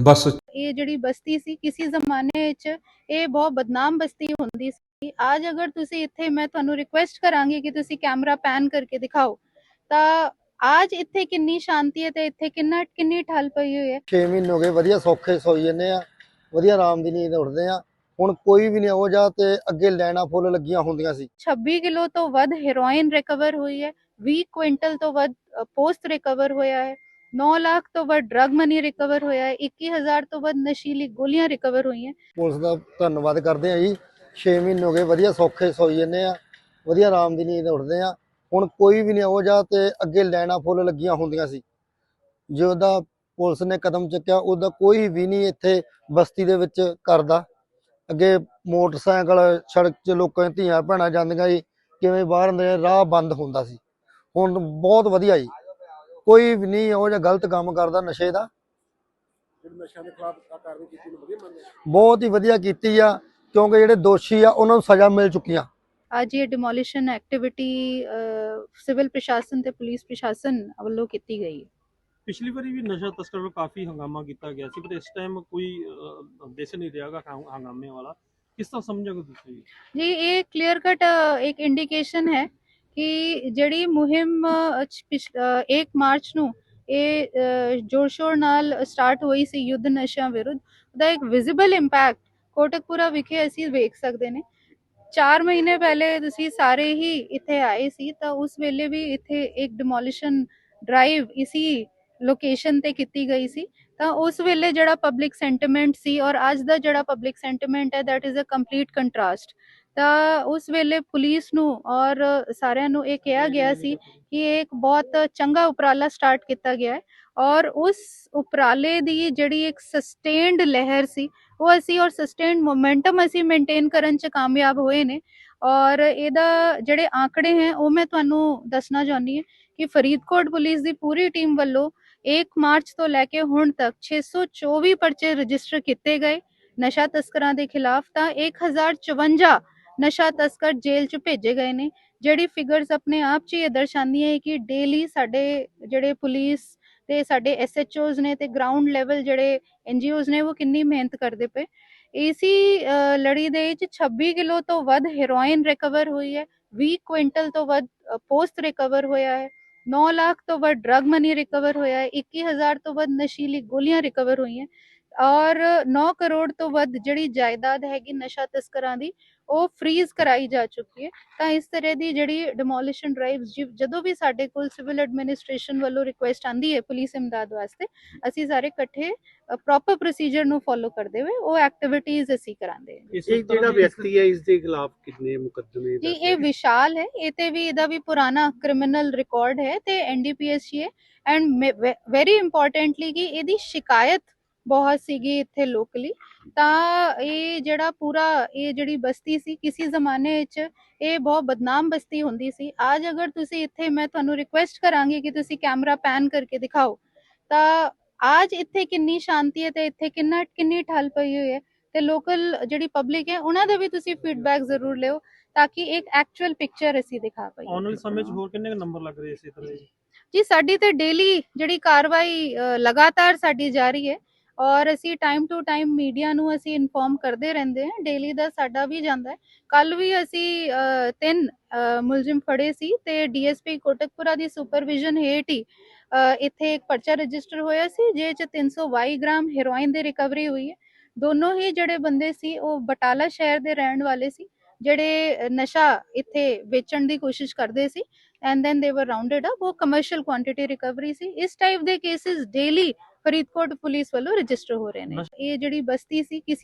ਬਸ ਇਹ ਜਿਹੜੀ ਬਸਤੀ ਸੀ ਕਿਸੇ ਜ਼ਮਾਨੇ ਵਿੱਚ ਇਹ ਬਹੁਤ ਬਦਨਾਮ ਬਸਤੀ ਹੁੰਦੀ ਸੀ। ਅੱਜ ਅਗਰ ਤੁਸੀਂ ਇੱਥੇ ਮੈਂ ਤੁਹਾਨੂੰ ਰਿਕੁਐਸਟ ਕਰਾਂਗੀ ਕਿ ਤੁਸੀਂ ਕੈਮਰਾ ਪੈਨ ਕਰਕੇ ਦਿਖਾਓ। ਤਾਂ ਅੱਜ ਇੱਥੇ ਕਿੰਨੀ ਸ਼ਾਂਤੀ ਹੈ ਤੇ ਇੱਥੇ ਕਿੰਨਾ ਕਿੰਨੀ ਠੱਲ ਪਈ ਹੋਈ ਹੈ। 6 ਮਹੀਨੇ ਹੋ ਗਏ ਵਧੀਆ ਸੌਖੇ ਸੋਈ ਜੰਨੇ ਆ ਵਧੀਆ ਆਰਾਮ ਦੀ ਨੀਂਦ ਉੱਠਦੇ ਆ ਹੁਣ ਕੋਈ ਵੀ ਨਹੀਂ ਹੋ ਜਾ ਤੇ ਅੱਗੇ ਲੈਣਾ ਫੁੱਲ ਲੱਗੀਆਂ ਹੁੰਦੀਆਂ ਸੀ। 26 ਕਿਲੋ ਤੋਂ ਵੱਧ ਹੈਰੋਇਨ ਰਿਕਵਰ ਹੋਈ ਹੈ 20 ਕੁਇੰਟਲ ਤੋਂ ਵੱਧ ਪੋਸਟ ਰਿਕਵਰ ਹੋਇਆ ਹੈ। 9 ਲੱਖ ਤੋਂ ਵੱਧ ਡਰਗ ਮਨੀ ਰਿਕਵਰ ਹੋਇਆ ਹੈ 21000 ਤੋਂ ਵੱਧ ਨਸ਼ੀਲੀ ਗੋਲੀਆਂ ਰਿਕਵਰ ਹੋਈਆਂ ਪੁਲਿਸ ਦਾ ਧੰਨਵਾਦ ਕਰਦੇ ਆ ਜੀ। 6 ਮਹੀਨੇ ਹੋ ਗਏ, ਵਧੀਆ ਸੌਖੇ ਸੋਈ ਜੰਨੇ ਆ ਵਧੀਆ ਆਰਾਮ ਦੀ ਨੀਂਦ ਉੱਠਦੇ ਆ ਹੁਣ ਕੋਈ ਵੀ ਨਹੀਂ ਹੋ ਜਾ ਤੇ ਅੱਗੇ ਲੈਣਾ ਫੁੱਲ ਲੱਗੀਆਂ ਹੁੰਦੀਆਂ ਸੀ। ਜੇ ਉਹਦਾ ਪੁਲਿਸ ਨੇ ਕਦਮ ਚੱਕਿਆ, ਉਹਦਾ ਕੋਈ ਵੀ ਨਹੀਂ ਇੱਥੇ ਬਸਤੀ ਦੇ ਵਿੱਚ ਕਰਦਾ। ਅੱਗੇ ਮੋਟਰਸਾਈਕਲ ਸੜਕ 'ਚ ਲੋਕਾਂ ਦੀਆਂ ਧੀਆਂ ਭੈਣਾਂ ਜਾਂਦੀਆਂ ਜੀ ਕਿਵੇਂ ਬਾਹਰ ਅੰਦਰ ਰਾਹ ਬੰਦ ਹੁੰਦਾ ਸੀ। ਹੁਣ ਬਹੁਤ ਵਧੀਆ ਜੀ। ਕੋਈ ਵੀ ਨਹੀਂ ਉਹ ਜਿਹਾ ਗਲਤ ਕੰਮ ਕਰਦਾ ਨਸ਼ੇ ਦਾ। ਜਿਹੜੀ ਨਸ਼ਿਆਂ ਦੇ ਖਿਲਾਫ ਆ ਕਾਰਵਾਈ ਕੀਤੀ ਨੂੰ ਵਧੀਆ ਮੰਨਦੇ ਬਹੁਤ ਹੀ ਵਧੀਆ ਕੀਤੀ ਆ ਕਿਉਂਕਿ ਜਿਹੜੇ ਦੋਸ਼ੀ ਆ ਉਹਨਾਂ ਨੂੰ ਸਜ਼ਾ ਮਿਲ ਚੁੱਕੀਆਂ ਅੱਜ ਇਹ ਡਿਮੋਲੀਸ਼ਨ ਐਕਟੀਵਿਟੀ ਸਿਵਲ ਪ੍ਰਸ਼ਾਸਨ ਤੇ ਪੁਲਿਸ ਪ੍ਰਸ਼ਾਸਨ ਵੱਲੋਂ ਕੀਤੀ ਗਈ ਹੈ। ਪਿਛਲੀ ਵਾਰੀ ਵੀ ਨਸ਼ਾ ਤਸਕਰ ਵੱਲੋਂ ਕਾਫੀ ਹੰਗਾਮਾ ਕੀਤਾ ਗਿਆ ਸੀ ਪਰ ਇਸ ਟਾਈਮ ਕੋਈ ਦਿਸ ਨਹੀਂ ਰਿਹਾਗਾ ਹੰਗਾਮੇ ਵਾਲਾ। ਕਿਸ ਤਰ੍ਹਾਂ ਸਮਝੋਗੇ ਤੁਸੀਂ? ਜੀ ਇਹ ਕਲੀਅਰ ਕਟ ਇੱਕ ਇੰਡੀਕੇਸ਼ਨ ਹੈ ਕਿ ਜਿਹੜੀ ਮੁਹਿੰਮ 1 ਮਾਰਚ ਨੂੰ ਇਹ ਅ, ਜ਼ੋਰ-ਸ਼ੋਰ ਨਾਲ ਸਟਾਰਟ ਹੋਈ ਸੀ ਯੁੱਧ ਨਸ਼ਿਆਂ ਵਿਰੁੱਧ ਉਹਦਾ ਇੱਕ ਵਿਜ਼ੀਬਲ ਇੰਪੈਕਟ ਕੋਟਕਪੁਰਾ ਵਿਖੇ ਅਸੀਂ ਵੇਖ ਸਕਦੇ ਨੇ। 4 ਮਹੀਨੇ ਪਹਿਲੇ ਤੁਸੀਂ ਸਾਰੇ ਹੀ ਇੱਥੇ ਆਏ ਸੀ ਤਾਂ ਉਸ ਵੇਲੇ ਵੀ ਇੱਥੇ ਇੱਕ ਡਿਮੋਲਿਸ਼ਨ ਡਰਾਈਵ ਇਸੀ ਲੋਕੇਸ਼ਨ ਤੇ ਕੀਤੀ ਗਈ ਸੀ। ਤਾਂ ਉਸ ਵੇਲੇ ਜਿਹੜਾ ਪਬਲਿਕ ਸੈਂਟੀਮੈਂਟ ਸੀ ਔਰ ਅੱਜ ਦਾ ਜਿਹੜਾ ਪਬਲਿਕ ਸੈਂਟੀਮੈਂਟ ਹੈ that is a complete contrast ਤਾਂ ਉਸ ਵੇਲੇ ਪੁਲਿਸ ਨੂੰ ਔਰ ਸਾਰਿਆਂ ਨੂੰ ਇਹ ਕਿਹਾ ਗਿਆ ਸੀ ਕਿ ਇਹ ਇੱਕ ਬਹੁਤ ਚੰਗਾ ਉਪਰਾਲਾ ਸਟਾਰਟ ਕੀਤਾ ਗਿਆ ਹੈ ਔਰ ਉਸ ਉਪਰਾਲੇ ਦੀ ਜਿਹੜੀ ਇੱਕ ਸਸਟੇਨਡ ਲਹਿਰ ਸੀ, ਉਹ ਅਸੀਂ ਔਰ ਸਸਟੇਨਡ ਮੋਮੈਂਟਮ ਅਸੀਂ ਮੇਨਟੇਨ ਕਰਨ ਚ ਕਾਮਯਾਬ ਹੋਏ ਨੇ ਔਰ ਇਹਦਾ ਜਿਹੜੇ ਆંકੜੇ ਹੈ, ਉਹ ਮੈਂ ਤੁਹਾਨੂੰ ਦੱਸਣਾ ਚਾਹੁੰਦੀ ਹਾਂ ਕਿ ਫਰੀਦਕੋਟ ਪੁਲਿਸ ਦੀ ਪੂਰੀ ਟੀਮ ਵੱਲੋਂ 1 ਮਾਰਚ ਤੋਂ ਲੈ ਕੇ ਹੁਣ ਤੱਕ 624 ਪਰਚੇ ਰਜਿਸਟਰ ਕੀਤੇ ਗਏ, ਨਸ਼ਾ ਤਸਕਰਾਂ ਦੇ ਖਿਲਾਫ ਤਾਂ 1054 ਨਸ਼ਾ ਤਸਕਰ ਜੇਲ੍ਹ 'ਚ ਭੇਜੇ ਗਏ ਨੇ। ਜਿਹੜੀ ਫਿਗਰਸ ਆਪਣੇ ਆਪ 'ਚ ਇਹ ਦਰਸਾਉਂਦੀਆਂ ਹੈ ਕਿ ਡੇਲੀ ਸਾਡੇ ਜਿਹੜੇ ਪੁਲਿਸ ਤੇ ਸਾਡੇ ਐਸਐਚਓਜ਼ ਨੇ ਤੇ ਗਰਾਊਂਡ ਲੈਵਲ ਜਿਹੜੇ ਐਨਜੀਓਜ਼ ਨੇ ਉਹ ਕਿੰਨੀ ਮਿਹਨਤ ਕਰਦੇ ਪਏ। ਇਸੀ ਲੜੀ ਦੇ ਵਿੱਚ 26 ਕਿਲੋ ਤੋਂ ਵੱਧ ਹੈਰੋਇਨ ਰਿਕਵਰ ਹੋਈ ਹੈ 20 ਕੁਇੰਟਲ ਤੋਂ ਵੱਧ ਪੋਸਟ ਰਿਕਵਰ ਹੋਇਆ ਹੈ 9 ਲੱਖ ਤੋਂ ਵੱਧ ਡਰਗ ਮਨੀ ਰਿਕਵਰ ਹੋਇਆ ਹੈ 21000 ਤੋਂ ਵੱਧ ਨਸ਼ੀਲੀ ਗੋਲੀਆਂ ਰਿਕਵਰ ਹੋਈਆਂ। ਔਰ 9 ਕਰੋੜ ਤੋਂ ਵੱਧ ਜਿਹੜੀ ਜਾਇਦਾਦ ਹੈਗੀ ਨਸ਼ਾ ਤਸਕਰਾਂ ਦੀ ਉਹ ਫ੍ਰੀਜ਼ ਕਰਾਈ ਜਾ ਚੁੱਕੀ ਹੈ। ਤਾਂ ਇਸ ਤਰ੍ਹਾਂ ਦੀ ਜਿਹੜੀ ਡਿਮੋਲੀਸ਼ਨ ਡਰਾਈਵਸ ਜਦੋਂ ਵੀ ਸਾਡੇ ਕੋਲ ਸਿਵਲ ਐਡਮਿਨਿਸਟ੍ਰੇਸ਼ਨ ਵੱਲੋਂ ਰਿਕੁਐਸਟ ਆਂਦੀ ਹੈ ਪੁਲਿਸ ਇਮਦਾਦ ਵਾਸਤੇ ਅਸੀਂ ਸਾਰੇ ਇਕੱਠੇ ਪ੍ਰੋਪਰ ਪ੍ਰੋਸੀਜਰ ਨੂੰ ਫੋਲੋ ਕਰਦੇ ਹੋਏ ਉਹ ਐਕਟੀਵਿਟੀਜ਼ ਅਸੀਂ ਕਰਾਂਦੇ ਹਾਂ। ਇਸ ਇਹ ਜਿਹੜਾ ਵਿਅਕਤੀ ਹੈ ਇਸ ਦੇ ਖਿਲਾਫ ਕਿੰਨੇ ਮੁਕੱਦਮੇ ਜੀ ਇਹ ਵਿਸ਼ਾਲ ਹੈ ਇਹ ਤੇ ਵੀ ਇਹਦਾ ਵੀ ਪੁਰਾਣਾ ਕ੍ਰਿਮੀਨਲ ਰਿਕਾਰਡ ਹੈ ਤੇ ਐਨਡੀਪੀਐਸ ਹੈ। ਐਂਡ ਵੈਰੀ ਇੰਪੋਰਟੈਂਟਲੀ ਕਿ ਇਹਦੀ ਸ਼ਿਕਾਇਤ ਬਹੁਤ ਸੀਗੀ ਇੱਥੇ ਲੋਕਲੀ ਤਾਂ ਇਹ ਜਿਹੜਾ ਪੂਰਾ ਇਹ ਜਿਹੜੀ ਬਸਤੀ ਸੀ ਕਿਸੇ ਜ਼ਮਾਨੇ ਵਿੱਚ ਇਹ ਬਹੁਤ ਬਦਨਾਮ ਬਸਤੀ ਹੁੰਦੀ ਸੀ। ਅੱਜ ਅਗਰ ਤੁਸੀਂ ਇੱਥੇ ਮੈਂ ਤੁਹਾਨੂੰ ਰਿਕੁਐਸਟ ਕਰਾਂਗੀ ਕਿ ਤੁਸੀਂ ਕੈਮਰਾ ਪੈਨ ਕਰਕੇ ਦਿਖਾਓ। ਤਾਂ ਅੱਜ ਇੱਥੇ ਕਿੰਨੀ ਸ਼ਾਂਤੀ ਹੈ ਤੇ ਇੱਥੇ ਕਿੰਨਾ ਕਿੰਨੀ ਠੱਲ ਪਈ ਹੋਈ ਹੈ ਤੇ ਲੋਕਲ ਜਿਹੜੀ ਪਬਲਿਕ ਹੈ ਉਹਨਾਂ ਦਾ ਵੀ ਤੁਸੀਂ ਫੀਡਬੈਕ ਜ਼ਰੂਰ ਲਿਓ ਤਾਂ ਕਿ ਇੱਕ ਐਕਚੁਅਲ ਪਿਕਚਰ ਅਸੀਂ ਦਿਖਾ ਪਾਈਏ। ਆਉਣ ਵਾਲੇ ਸਮੇਂ 'ਚ ਹੋਰ ਕਿੰਨੇ ਨੰਬਰ ਲੱਗ ਰਹੇ ਇਸੇ ਤਰ੍ਹਾਂ? ਜੀ ਸਾਡੀ ਤੇ ਡੇਲੀ ਜਿਹੜੀ ਕਾਰਵਾਈ ਲਗਾਤਾਰ ਸਾਡੀ ਜਾਰੀ ਹੈ। ਔਰ ਅਸੀਂ ਟਾਈਮ ਟੂ ਟਾਈਮ ਮੀਡੀਆ ਨੂੰ ਅਸੀਂ ਇਨਫੋਰਮ ਕਰਦੇ ਰਹਿੰਦੇ ਹਾਂ ਡੇਲੀ ਦਾ ਸਾਡਾ ਵੀ ਜਾਂਦਾ ਹੈ। ਕੱਲ ਵੀ ਅਸੀਂ ਤਿੰਨ ਮੁਲਜ਼ਮ ਫੜੇ ਸੀ ਤੇ ਡੀਐਸਪੀ ਕੋਟਕਪੁਰਾ ਦੀ ਸੁਪਰਵਿਜ਼ਨ ਹੇਠ ਹੀ ਇੱਥੇ ਇੱਕ ਪਰਚਾ ਰਜਿਸਟਰ ਹੋਇਆ ਸੀ ਜਿਹ ਚ 322 ਗ੍ਰਾਮ ਹੈਰੋਇਨ ਦੀ ਰਿਕਵਰੀ ਹੋਈ ਹੈ। ਦੋਨੋਂ ਹੀ ਜਿਹੜੇ ਬੰਦੇ ਸੀ, ਉਹ ਬਟਾਲਾ ਸ਼ਹਿਰ ਦੇ ਰਹਿਣ ਵਾਲੇ ਸੀ, ਜਿਹੜੇ ਨਸ਼ਾ ਇੱਥੇ ਵੇਚਣ ਦੀ ਕੋਸ਼ਿਸ਼ ਕਰਦੇ ਸੀ and then they were rounded up ਉਹ ਕਮਰਸ਼ੀਅਲ ਕੁਆਂਟੀਟੀ ਰਿਕਵਰੀ ਸੀ। ਇਸ ਟਾਈਪ ਦੇ ਕੇਸਿਸ ਡੇਲੀ ਫਰੀਦਕੋਟ ਪੁਲਿਸ ਵੱਲੋਂ ਰਜਿਸਟਰ ਹੋ ਰਹੇ ਨੇ। ਇਹ ਜਿਹੜੀ ਬਸਤੀ ਸੀ ਕਿਸੇ